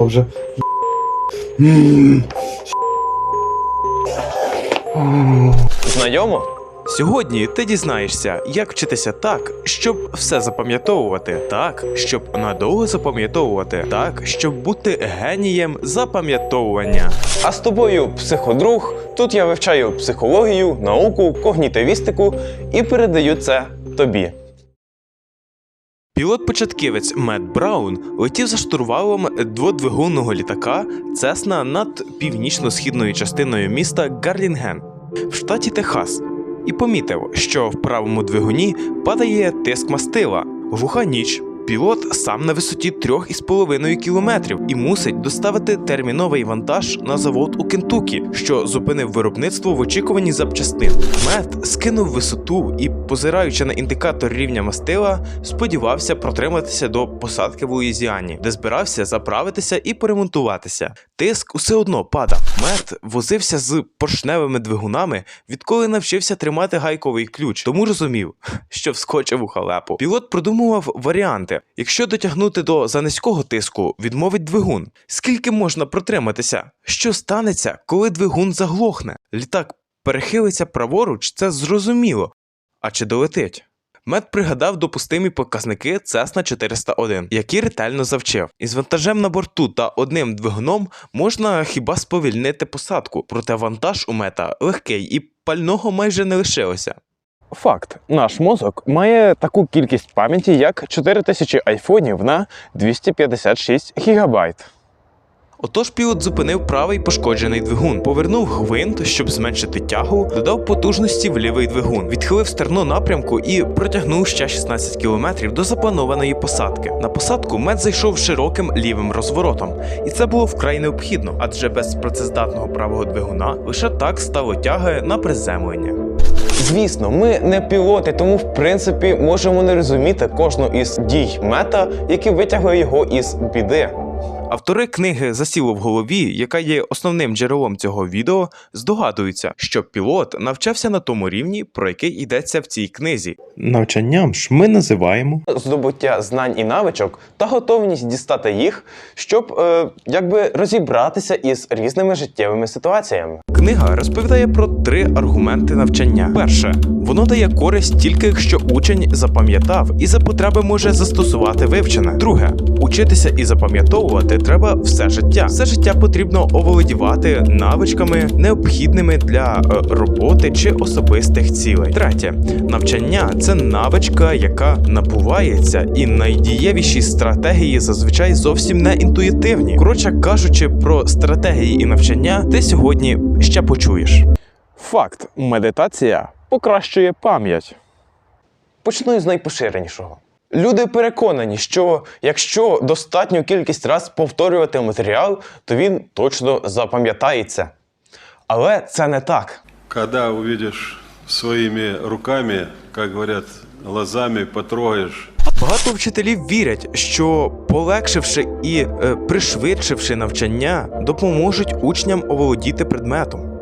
ну вже. Знайомо? Сьогодні ти дізнаєшся, як вчитися так, щоб все запам'ятовувати, так, щоб надовго запам'ятовувати, так, щоб бути генієм запам'ятовування. А з тобою психодруг. Тут я вивчаю психологію, науку, когнітивістику і передаю це тобі. Пілот-початківець Мет Браун летів за штурвалом дводвигунного літака Цесна над північно-східною частиною міста Гарлінген в штаті Техас і помітив, що в правому двигуні падає тиск мастила. Глуха ніч. Пілот сам на висоті 3,5 кілометрів і мусить доставити терміновий вантаж на завод у Кентукі, що зупинив виробництво в очікуванні запчастин. Мет скинув висоту і, позираючи на індикатор рівня мастила, сподівався протриматися до посадки в Луїзіані, де збирався заправитися і поремонтуватися. Тиск усе одно падав. Мет возився з поршневими двигунами, відколи навчився тримати гайковий ключ, тому розумів, що вскочив у халепу. Пілот продумував варіанти. Якщо дотягнути до занизького тиску, відмовить двигун. Скільки можна протриматися? Що станеться, коли двигун заглохне? Літак перехилиться праворуч, це зрозуміло. А чи долетить? Мед пригадав допустимі показники Cessna 401, які ретельно завчив. Із вантажем на борту та одним двигуном можна хіба сповільнити посадку, проте вантаж у мета легкий і пального майже не лишилося. Факт: наш мозок має таку кількість пам'яті, як 4000 айфонів на 256 гігабайт. Отож пілот зупинив правий пошкоджений двигун, повернув гвинт, щоб зменшити тягу, додав потужності в лівий двигун, відхилив стерно напрямку і протягнув ще 16 кілометрів до запланованої посадки. На посадку мед зайшов широким лівим розворотом, і це було вкрай необхідно, адже без працездатного правого двигуна лише так стало тяги на приземлення. Звісно, ми не пілоти, тому в принципі можемо не розуміти кожну із дій мета, які витягли його із біди. Автори книги Засіло в голові, яка є основним джерелом цього відео, здогадуються, що пілот навчався на тому рівні, про який йдеться в цій книзі. Навчанням ж ми називаємо Здобуття знань і навичок та готовність дістати їх, щоб е, якби розібратися із різними життєвими ситуаціями. Книга розповідає про три аргументи навчання. Перше, воно дає користь тільки якщо учень запам'ятав і за потреби може застосувати вивчене. Друге, учитися і запам'ятовувати треба все життя. Все життя потрібно оволодівати навичками, необхідними для е, роботи чи особистих цілей. Третє, навчання це навичка, яка набувається, і найдієвіші стратегії зазвичай зовсім не інтуїтивні. Коротше кажучи, про стратегії і навчання ти сьогодні ще почуєш. Факт: медитація покращує пам'ять. Почну із найпоширенішого. Люди переконані, що якщо достатню кількість раз повторювати матеріал, то він точно запам'ятається. Але це не так. Когда увидишь своими руками, как говорят, глазами потрогаешь, Багато вчителів вірять, що полегшивши і е, пришвидшивши навчання, допоможуть учням оволодіти предметом.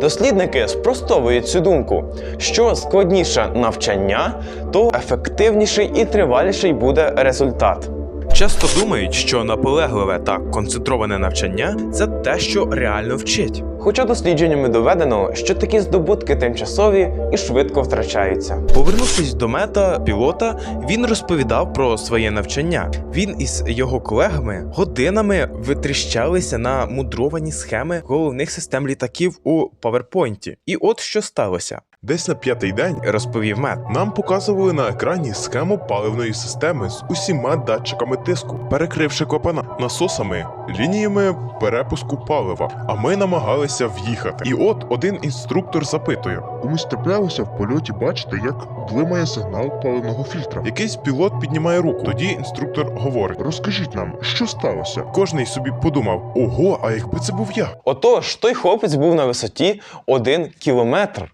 Дослідники спростовують цю думку, що складніше навчання, то ефективніший і триваліший буде результат. Часто думають, що наполегливе та концентроване навчання це те, що реально вчить. Хоча дослідженнями доведено, що такі здобутки тимчасові і швидко втрачаються. Повернувшись до мета пілота, він розповідав про своє навчання. Він із його колегами годинами витріщалися на мудровані схеми головних систем літаків у PowerPoint. І от що сталося. Десь на п'ятий день Розповів мет. нам показували на екрані схему паливної системи з усіма датчиками тиску, перекривши клапана насосами, лініями перепуску палива. А ми намагалися в'їхати. І от один інструктор запитує: Комусь траплялося в польоті бачити, як блимає сигнал паливного фільтра. якийсь пілот піднімає руку. Тоді інструктор говорить: Розкажіть нам, що сталося? кожний собі подумав: ого, а якби це був я? Отож, той хлопець був на висоті 1 кілометр,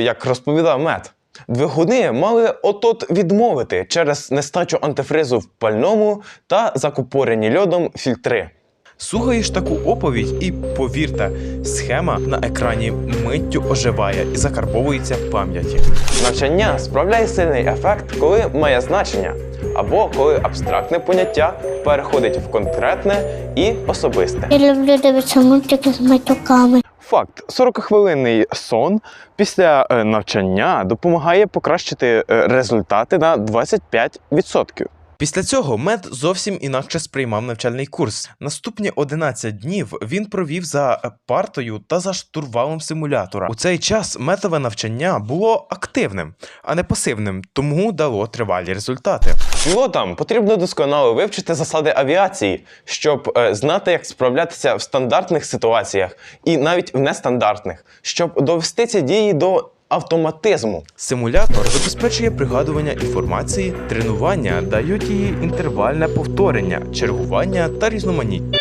як розповідав мет. Двигуни мали отот відмовити через нестачу антифризу в пальному та закупорені льодом фільтри. Слухаєш таку оповідь, і повірте, схема на екрані миттю оживає і закарбовується в пам'яті. Навчання справляє сильний ефект, коли має значення, або коли абстрактне поняття переходить в конкретне і особисте. Я люблю дивитися мультики з матюками. Факт: 40-хвилинний сон після е, навчання допомагає покращити е, результати на 25%. Після цього мед зовсім інакше сприймав навчальний курс. Наступні 11 днів він провів за партою та за штурвалом симулятора. У цей час метове навчання було активним, а не пасивним, тому дало тривалі результати. Пілотам потрібно досконало вивчити засади авіації, щоб е, знати, як справлятися в стандартних ситуаціях і навіть в нестандартних, щоб довести ці дії до автоматизму. Симулятор забезпечує пригадування інформації, тренування дають її інтервальне повторення, чергування та різноманіття.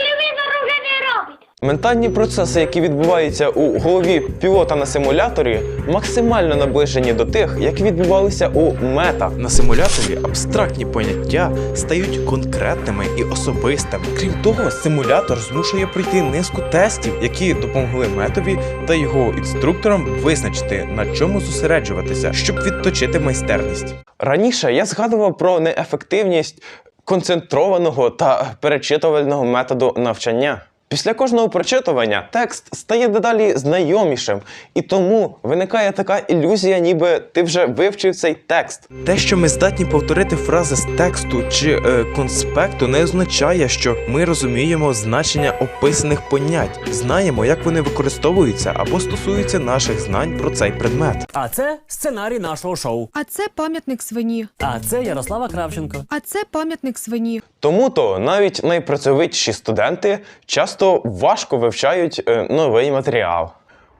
Ментальні процеси, які відбуваються у голові пілота на симуляторі, максимально наближені до тих, які відбувалися у мета. На симуляторі абстрактні поняття стають конкретними і особистими. Крім того, симулятор змушує пройти низку тестів, які допомогли метові та його інструкторам визначити, на чому зосереджуватися, щоб відточити майстерність. Раніше я згадував про неефективність концентрованого та перечитувального методу навчання. Після кожного прочитування текст стає дедалі знайомішим, і тому виникає така ілюзія, ніби ти вже вивчив цей текст. Те, що ми здатні повторити фрази з тексту чи е, конспекту, не означає, що ми розуміємо значення описаних понять, знаємо, як вони використовуються або стосуються наших знань про цей предмет. А це сценарій нашого шоу. А це пам'ятник свині. А це Ярослава Кравченко. А це пам'ятник свині. Тому то навіть найпрацьовитіші студенти часто важко вивчають е, новий матеріал.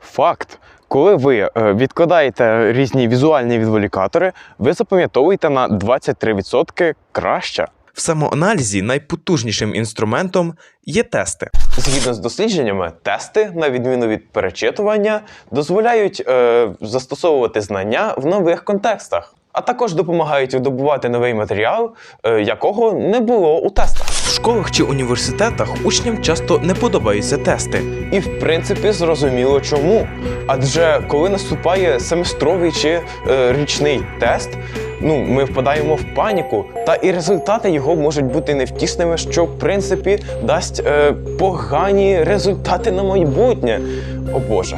Факт. Коли ви е, відкладаєте різні візуальні відволікатори, ви запам'ятовуєте на 23% краще. В самоаналізі найпотужнішим інструментом є тести. Згідно з дослідженнями, тести, на відміну від перечитування, дозволяють е, застосовувати знання в нових контекстах, а також допомагають видобувати новий матеріал, е, якого не було у тестах. Школах чи університетах учням часто не подобаються тести. І в принципі зрозуміло чому. Адже коли наступає семестровий чи е, річний тест, ну ми впадаємо в паніку, та і результати його можуть бути невтішними, що в принципі дасть е, погані результати на майбутнє. О Боже.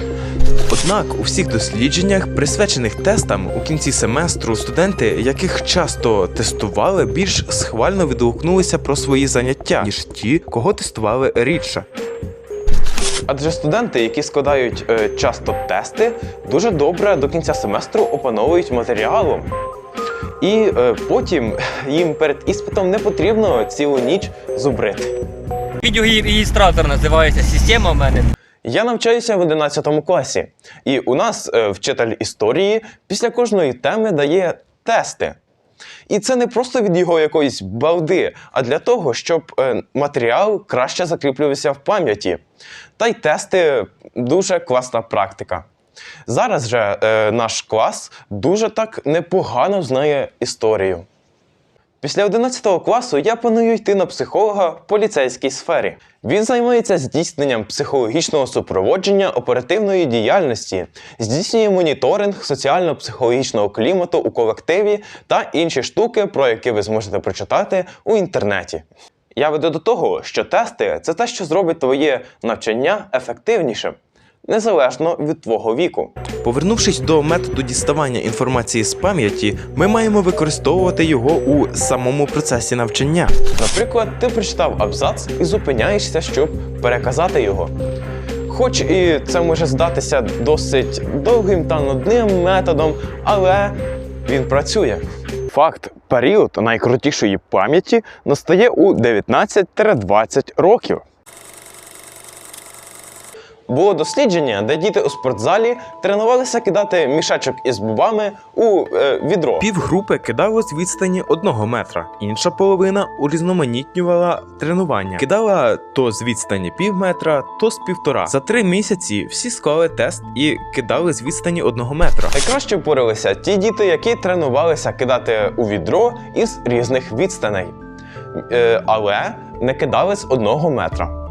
Однак у всіх дослідженнях, присвячених тестам у кінці семестру, студенти, яких часто тестували, більш схвально відгукнулися про свої заняття, ніж ті, кого тестували рідше. Адже студенти, які складають е, часто тести, дуже добре до кінця семестру опановують матеріалом. І е, потім їм перед іспитом не потрібно цілу ніч зубрити. Відеореєстратор називається система в мене. Я навчаюся в 11 класі, і у нас е, вчитель історії після кожної теми дає тести. І це не просто від його якоїсь балди, а для того, щоб е, матеріал краще закріплювався в пам'яті. Та й тести дуже класна практика. Зараз же е, наш клас дуже так непогано знає історію. Після 11 класу я планую йти на психолога в поліцейській сфері. Він займається здійсненням психологічного супроводження оперативної діяльності, здійснює моніторинг соціально-психологічного клімату у колективі та інші штуки, про які ви зможете прочитати у інтернеті. Я веду до того, що тести це те, що зробить твоє навчання ефективнішим, незалежно від твого віку. Повернувшись до методу діставання інформації з пам'яті, ми маємо використовувати його у самому процесі навчання. Наприклад, ти прочитав абзац і зупиняєшся, щоб переказати його. Хоч і це може здатися досить довгим та нудним методом, але він працює. Факт: період найкрутішої пам'яті настає у 19-20 років. Було дослідження, де діти у спортзалі тренувалися кидати мішечок із бубами у е, відро. Півгрупи кидало з відстані одного метра, інша половина урізноманітнювала тренування. Кидала то з відстані пів метра, то з півтора. За три місяці всі склали тест і кидали з відстані одного метра. Найкраще впоралися ті діти, які тренувалися кидати у відро із різних відстаней, е, але не кидали з одного метра.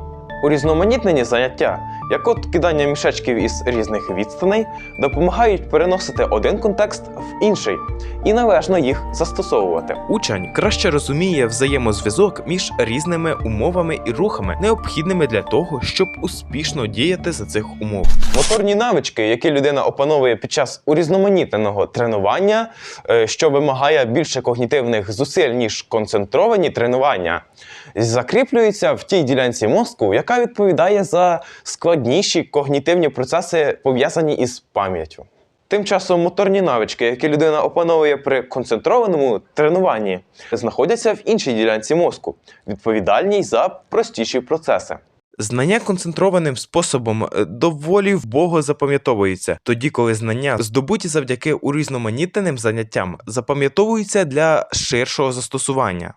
Урізноманітнені заняття, як от кидання мішечків із різних відстаней, допомагають переносити один контекст в інший і належно їх застосовувати. Учень краще розуміє взаємозв'язок між різними умовами і рухами, необхідними для того, щоб успішно діяти за цих умов. Моторні навички, які людина опановує під час урізноманітненого тренування, е, що вимагає більше когнітивних зусиль, ніж концентровані тренування, закріплюються в тій ділянці мозку, яка відповідає за складніші когнітивні процеси, пов'язані із пам'яттю. Тим часом моторні навички, які людина опановує при концентрованому тренуванні, знаходяться в іншій ділянці мозку, відповідальній за простіші процеси. Знання концентрованим способом е, доволі вбого запам'ятовується, тоді коли знання, здобуті завдяки урізноманітненим заняттям, запам'ятовуються для ширшого застосування.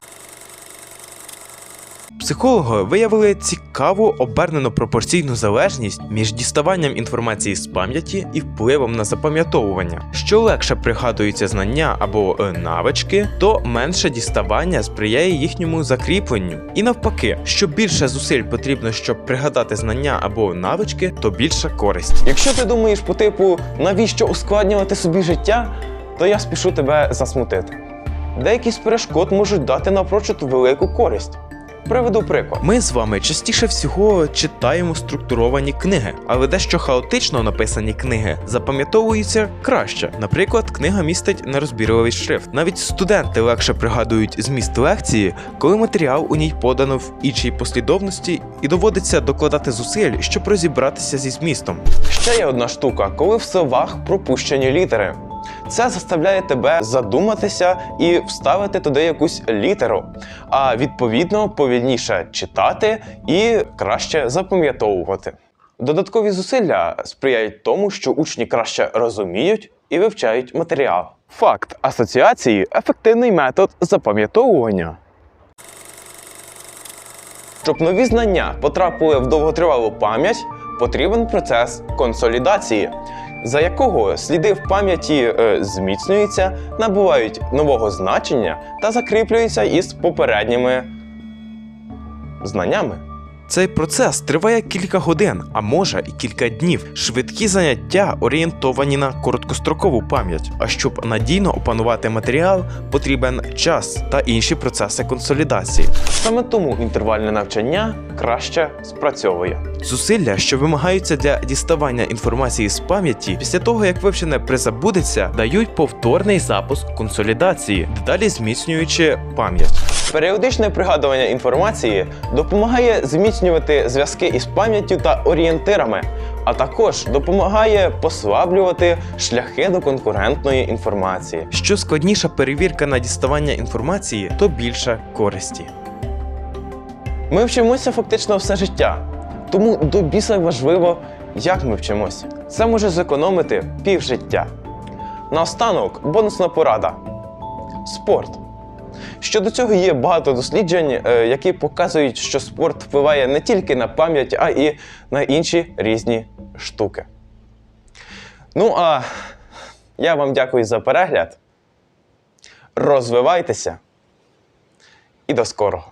Психологи виявили цікаву обернено пропорційну залежність між діставанням інформації з пам'яті і впливом на запам'ятовування. Що легше пригадуються знання або е, навички, то менше діставання сприяє їхньому закріпленню. І навпаки, що більше зусиль потрібно, щоб пригадати знання або навички, то більша користь. Якщо ти думаєш по типу, навіщо ускладнювати собі життя, то я спішу тебе засмутити. Деякі з перешкод можуть дати напрочуд велику користь. Приведу приклад. Ми з вами частіше всього читаємо структуровані книги, але дещо хаотично написані книги запам'ятовуються краще. Наприклад, книга містить нерозбірливий шрифт. Навіть студенти легше пригадують зміст лекції, коли матеріал у ній подано в іншій послідовності, і доводиться докладати зусиль, щоб розібратися зі змістом. Ще є одна штука, коли в словах пропущені літери. Це заставляє тебе задуматися і вставити туди якусь літеру, а відповідно повільніше читати і краще запам'ятовувати. Додаткові зусилля сприяють тому, що учні краще розуміють і вивчають матеріал. Факт асоціації ефективний метод запам'ятовування. Щоб нові знання потрапили в довготривалу пам'ять, потрібен процес консолідації, за якого сліди в пам'яті е, зміцнюються, набувають нового значення та закріплюються із попередніми знаннями. Цей процес триває кілька годин, а може і кілька днів. Швидкі заняття орієнтовані на короткострокову пам'ять. А щоб надійно опанувати матеріал, потрібен час та інші процеси консолідації. Саме тому інтервальне навчання краще спрацьовує. Зусилля, що вимагаються для діставання інформації з пам'яті, після того як вивчене призабудеться, дають повторний запуск консолідації, дедалі зміцнюючи пам'ять. Періодичне пригадування інформації допомагає зміцнювати зв'язки із пам'яттю та орієнтирами, а також допомагає послаблювати шляхи до конкурентної інформації. Що складніша перевірка на діставання інформації, то більше користі. Ми вчимося фактично все життя, тому до біса важливо, як ми вчимося. Це може зекономити півжиття. Наостанок бонусна порада: спорт. Щодо цього є багато досліджень, е, які показують, що спорт впливає не тільки на пам'ять, а і на інші різні штуки. Ну а я вам дякую за перегляд. Розвивайтеся і до скорого!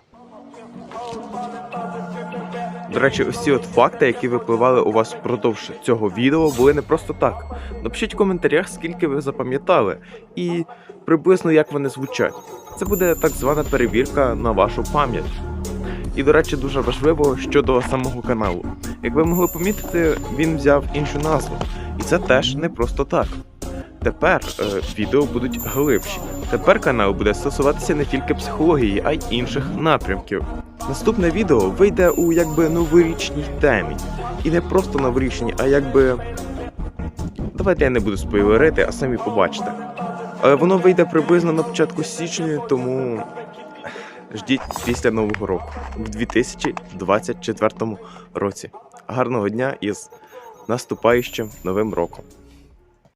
До речі, ці от факти, які випливали у вас впродовж цього відео, були не просто так. Напишіть в коментарях, скільки ви запам'ятали, і приблизно як вони звучать. Це буде так звана перевірка на вашу пам'ять. І, до речі, дуже важливо щодо самого каналу. Як ви могли помітити, він взяв іншу назву. І це теж не просто так. Тепер е, відео будуть глибші. Тепер канал буде стосуватися не тільки психології, а й інших напрямків. Наступне відео вийде у якби новорічній темі. І не просто новорічній, а якби. Давайте я не буду спойлерити, а самі побачите. Але воно вийде приблизно на початку січня, тому ждіть після Нового року в 2024 році. Гарного дня із наступаючим новим роком!